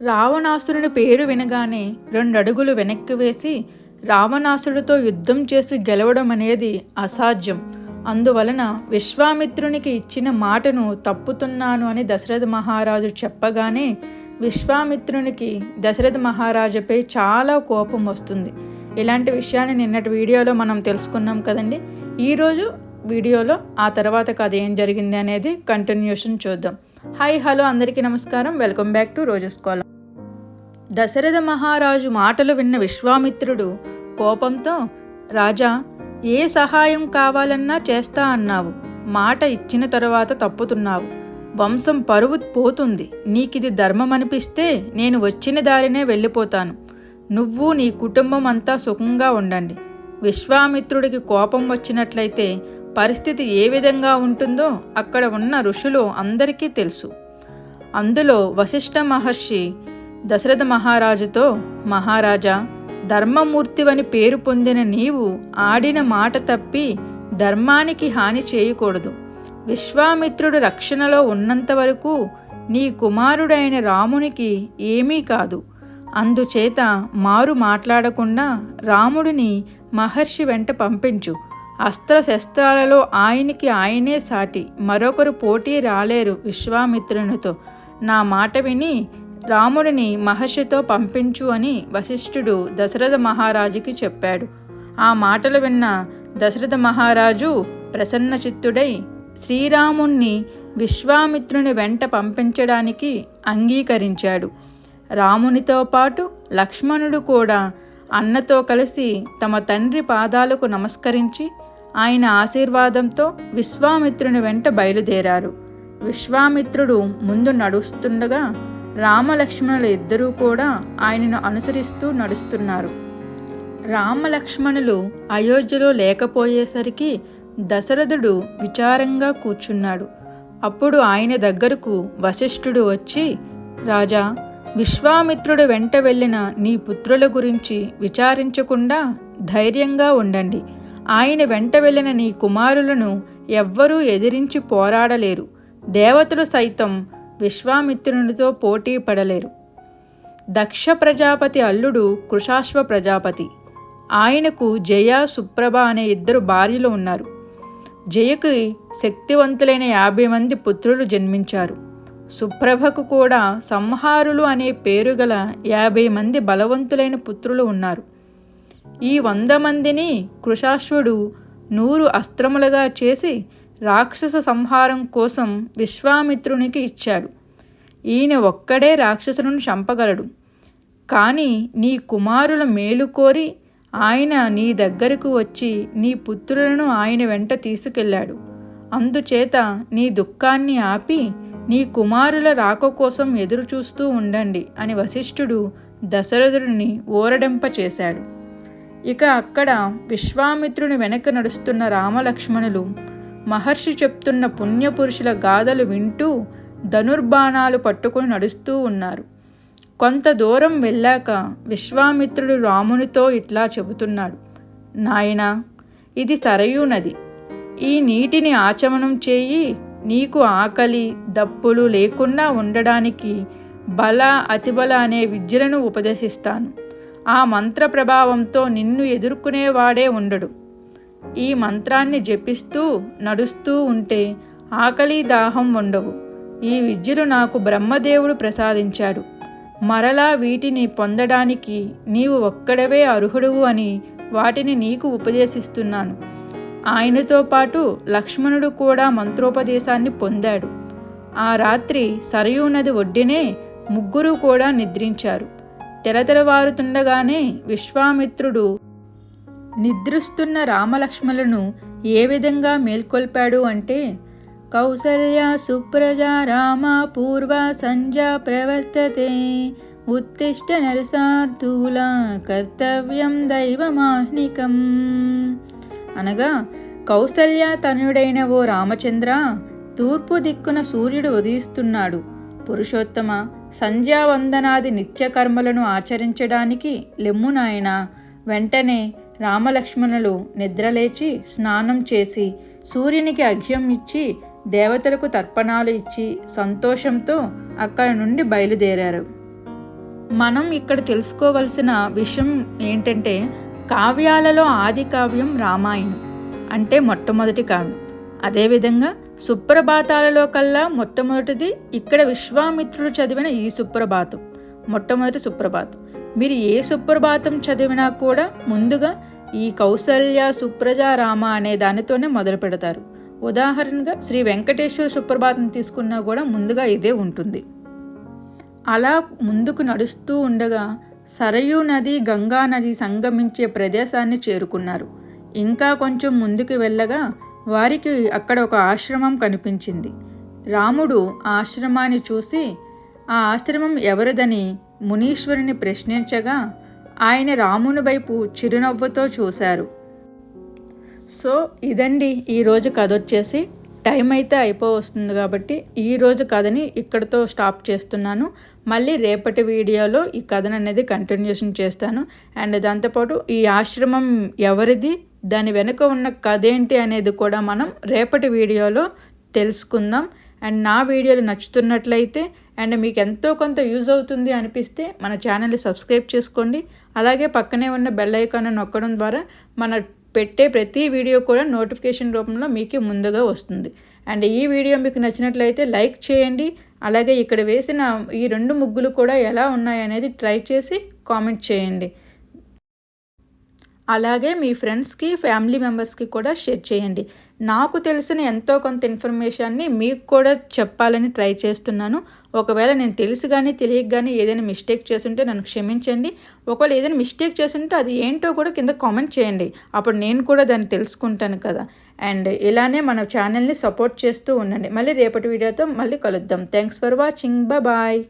రావణాసురుని పేరు వినగానే రెండు అడుగులు వెనక్కి వేసి రావణాసుడితో యుద్ధం చేసి గెలవడం అనేది అసాధ్యం. అందువలన విశ్వామిత్రునికి ఇచ్చిన మాటను తప్పుతున్నాను అని దశరథ మహారాజు చెప్పగానే విశ్వామిత్రునికి దశరథ మహారాజుపై చాలా కోపం వస్తుంది. ఇలాంటి విషయాన్ని నిన్నటి వీడియోలో మనం తెలుసుకున్నాం కదండి. ఈరోజు వీడియోలో ఆ తర్వాత కథ ఏం జరిగింది అనేది కంటిన్యూషన్ చూద్దాం. హాయ్ హలో అందరికీ నమస్కారం. వెల్కమ్ బ్యాక్ టు రోజెస్ కాలం దశరథ మహారాజు మాటలు విన్న విశ్వామిత్రుడు కోపంతో రాజా ఏ సహాయం కావాలన్నా చేస్తా అన్నావు. మాట ఇచ్చిన తరువాత తప్పుతున్నావు. వంశం పరువు పోతుంది. నీకిది ధర్మం అనిపిస్తే నేను వచ్చిన దారినే వెళ్ళిపోతాను. నువ్వు నీ కుటుంబం అంతా సుఖంగా ఉండండి విశ్వామిత్రుడికి కోపం వచ్చినట్లయితే పరిస్థితి ఏ విధంగా ఉంటుందో అక్కడ ఉన్న ఋషులు అందరికీ తెలుసు. అందులో వశిష్ఠ మహర్షి దశరథ మహారాజుతో మహారాజా ధర్మమూర్తివని పేరు పొందిన నీవు ఆడిన మాట తప్పి ధర్మానికి హాని చేయకూడదు. విశ్వామిత్రుడు రక్షణలో ఉన్నంత వరకు నీ కుమారుడైన రామునికి ఏమీ కాదు. అందుచేత మారు మాట్లాడకుండా రాముడిని మహర్షి వెంట పంపించు. అస్త్రశస్త్రాలలో ఆయనకి ఆయనే సాటి. మరొకరు పోటీ రాలేరు విశ్వామిత్రునితో. నా మాట విని రాముడిని మహర్షితో పంపించు అని వశిష్ఠుడు దశరథ మహారాజుకి చెప్పాడు. ఆ మాటలు విన్న దశరథ మహారాజు ప్రసన్న చిత్తుడై శ్రీరాముణ్ణి విశ్వామిత్రుని వెంట పంపించడానికి అంగీకరించాడు. రామునితో పాటు లక్ష్మణుడు కూడా అన్నతో కలిసి తమ తండ్రి పాదాలకు నమస్కరించి ఆయన ఆశీర్వాదంతో విశ్వామిత్రుని వెంట బయలుదేరారు. విశ్వామిత్రుడు ముందు నడుస్తుండగా రామలక్ష్మణులు ఇద్దరూ కూడా ఆయనను అనుసరిస్తూ నడుస్తున్నారు. రామలక్ష్మణులు అయోధ్యలో లేకపోయేసరికి దశరథుడు విచారంగా కూర్చున్నాడు. అప్పుడు ఆయన దగ్గరకు వశిష్ఠుడు వచ్చి రాజా విశ్వామిత్రుడు వెంట వెళ్ళిన నీ పుత్రుల గురించి విచారించకుండా ధైర్యంగా ఉండండి. ఆయన వెంట వెళ్ళిన నీ కుమారులను ఎవ్వరూ ఎదిరించి పోరాడలేరు. దేవతలు సైతం విశ్వామిత్రునితో పోటీ పడలేరు. దక్ష ప్రజాపతి అల్లుడు కృషాశ్వ ప్రజాపతి. ఆయనకు జయ సుప్రభ అనే ఇద్దరు భార్యలు ఉన్నారు. జయకి శక్తివంతులైన యాభై మంది పుత్రులు జన్మించారు. సుప్రభకు కూడా సంహారులు అనే పేరు గల యాభై మంది బలవంతులైన పుత్రులు ఉన్నారు. ఈ వంద మందిని కృషాశ్వుడు నూరు అస్త్రములుగా చేసి రాక్షస సంహారం కోసం విశ్వామిత్రునికి ఇచ్చాడు. ఈయన ఒక్కడే రాక్షసులను చంపగలడు. కానీ నీ కుమారుల మేలు కోరి ఆయన నీ దగ్గరకు వచ్చి నీ పుత్రులను ఆయన వెంట తీసుకెళ్ళాడు. అందుచేత నీ దుఃఖాన్ని ఆపి నీ కుమారుల రాక కోసం ఎదురుచూస్తూ ఉండండి అని వశిష్ఠుడు దశరథుడిని ఊరడింప చేశాడు. ఇక అక్కడ విశ్వామిత్రుని వెనక నడుస్తున్న రామలక్ష్మణులు మహర్షి చెప్తున్న పుణ్యపురుషుల గాథలు వింటూ ధనుర్బాణాలు పట్టుకుని నడుస్తూ ఉన్నారు. కొంత దూరం వెళ్ళాక విశ్వామిత్రుడు రామునితో ఇట్లా చెబుతున్నాడు. నాయనా ఇది సరయూ నది. ఈ నీటిని ఆచమనం చేయి. నీకు ఆకలి దప్పులు లేకుండా ఉండడానికి బల అతిబల అనే విద్యలను ఉపదేశిస్తాను. ఆ మంత్ర ప్రభావంతో నిన్ను ఎదుర్కొనేవాడే ఉండడు. ఈ మంత్రాన్ని జపిస్తూ నడుస్తూ ఉంటే ఆకలి దాహం ఉండవు. ఈ విద్యలు నాకు బ్రహ్మదేవుడు ప్రసాదించాడు. మరలా వీటిని పొందడానికి నీవు ఒక్కడవే అర్హుడువు అని వాటిని నీకు ఉపదేశిస్తున్నాను. ఆయనతో పాటు లక్ష్మణుడు కూడా మంత్రోపదేశాన్ని పొందాడు. ఆ రాత్రి సరయూ నది ఒడ్డినే ముగ్గురు కూడా నిద్రించారు. తెలతెలవారుతుండగానే విశ్వామిత్రుడు నిద్రిస్తున్న రామలక్ష్మలను ఏ విధంగా మేల్కొల్పాడు అంటే కౌసల్య సుప్రజా రామ పూర్వ సంజా ప్రవర్తతే ఉత్తిష్ట నరసార్థూల కర్తవ్యం దైవమాహ్నికం. అనగా కౌసల్య తనుడైన ఓ రామచంద్ర తూర్పు దిక్కున సూర్యుడు ఉదయిస్తున్నాడు. పురుషోత్తమ సంధ్యావందనాది నిత్యకర్మలను ఆచరించడానికి లెమ్ము నాయన వెంటనే రామలక్ష్మణులు నిద్రలేచి స్నానం చేసి సూర్యునికి అఘ్యం ఇచ్చి దేవతలకు తర్పణాలు ఇచ్చి సంతోషంతో అక్కడి నుండి బయలుదేరారు. మనం ఇక్కడ తెలుసుకోవలసిన విషయం ఏంటంటే కావ్యాలలో ఆది కావ్యం రామాయణం అంటే మొట్టమొదటి కావ్యం. అదేవిధంగా సుప్రభాతాలలో కల్లా మొట్టమొదటిది ఇక్కడ విశ్వామిత్రుడు చదివిన ఈ సుప్రభాతం మొట్టమొదటి సుప్రభాతం. మీరు ఏ సుప్రభాతం చదివినా కూడా ముందుగా ఈ కౌసల్య సుప్రజ రామ అనే దానితోనే మొదలు పెడతారు. ఉదాహరణగా శ్రీ వెంకటేశ్వర సుప్రభాతం తీసుకున్నా కూడా ముందుగా ఇదే ఉంటుంది. అలా ముందుకు నడుస్తూ ఉండగా సరయూ నది గంగా నది సంగమించే ప్రదేశాన్ని చేరుకున్నారు. ఇంకా కొంచెం ముందుకు వెళ్ళగా వారికి అక్కడ ఒక ఆశ్రమం కనిపించింది. రాముడు ఆ ఆశ్రమాన్ని చూసి ఆ ఆశ్రమం ఎవరిదని? మునీశ్వరుని ప్రశ్నించగా ఆయన రాముని వైపు చిరునవ్వుతో చూశారు. సో ఇదండి ఈరోజు కథ వచ్చేసి. టైం అయితే అయిపో వస్తుంది కాబట్టి ఈరోజు కథని ఇక్కడితో స్టాప్ చేస్తున్నాను. మళ్ళీ రేపటి వీడియోలో ఈ కథను అనేది కంటిన్యూషన్ చేస్తాను. అండ్ దాంతోపాటు ఈ ఆశ్రమం ఎవరిది దాని వెనుక ఉన్న కథ ఏంటి అనేది కూడా మనం రేపటి వీడియోలో తెలుసుకుందాం. అండ్ నా వీడియోలు నచ్చుతున్నట్లయితే అండ్ మీకు ఎంతో కొంత యూజ్ అవుతుంది అనిపిస్తే మన ఛానల్ని సబ్స్క్రైబ్ చేసుకోండి. అలాగే పక్కనే ఉన్న బెల్ ఐకాన్ నొక్కడం ద్వారా మన పెట్టే ప్రతి వీడియో కూడా నోటిఫికేషన్ రూపంలో మీకు ముందుగా వస్తుంది. అండ్ ఈ వీడియో మీకు నచ్చినట్లయితే లైక్ చేయండి. అలాగే ఇక్కడ వేసిన ఈ రెండు ముగ్గులు కూడా ఎలా ఉన్నాయనేది ట్రై చేసి కామెంట్ చేయండి. అలాగే మీ ఫ్రెండ్స్కి ఫ్యామిలీ మెంబర్స్కి కూడా షేర్ చేయండి. నాకు తెలిసిన ఎంతో కొంత ఇన్ఫర్మేషన్ని మీకు కూడా చెప్పాలని ట్రై చేస్తున్నాను. ఒకవేళ నేను తెలిసి కానీ తెలియక కానీ ఏదైనా మిస్టేక్ చేస్తుంటే నన్ను క్షమించండి. ఒకవేళ ఏదైనా మిస్టేక్ చేస్తుంటే అది ఏంటో కూడా కింద కామెంట్ చేయండి. అప్పుడు నేను కూడా దాన్ని తెలుసుకుంటాను కదా. అండ్ ఇలానే మన ఛానల్ని సపోర్ట్ చేస్తూ ఉండండి. మళ్ళీ రేపటి వీడియోతో మళ్ళీ కలుద్దాం. Thanks for watching. బాయ్.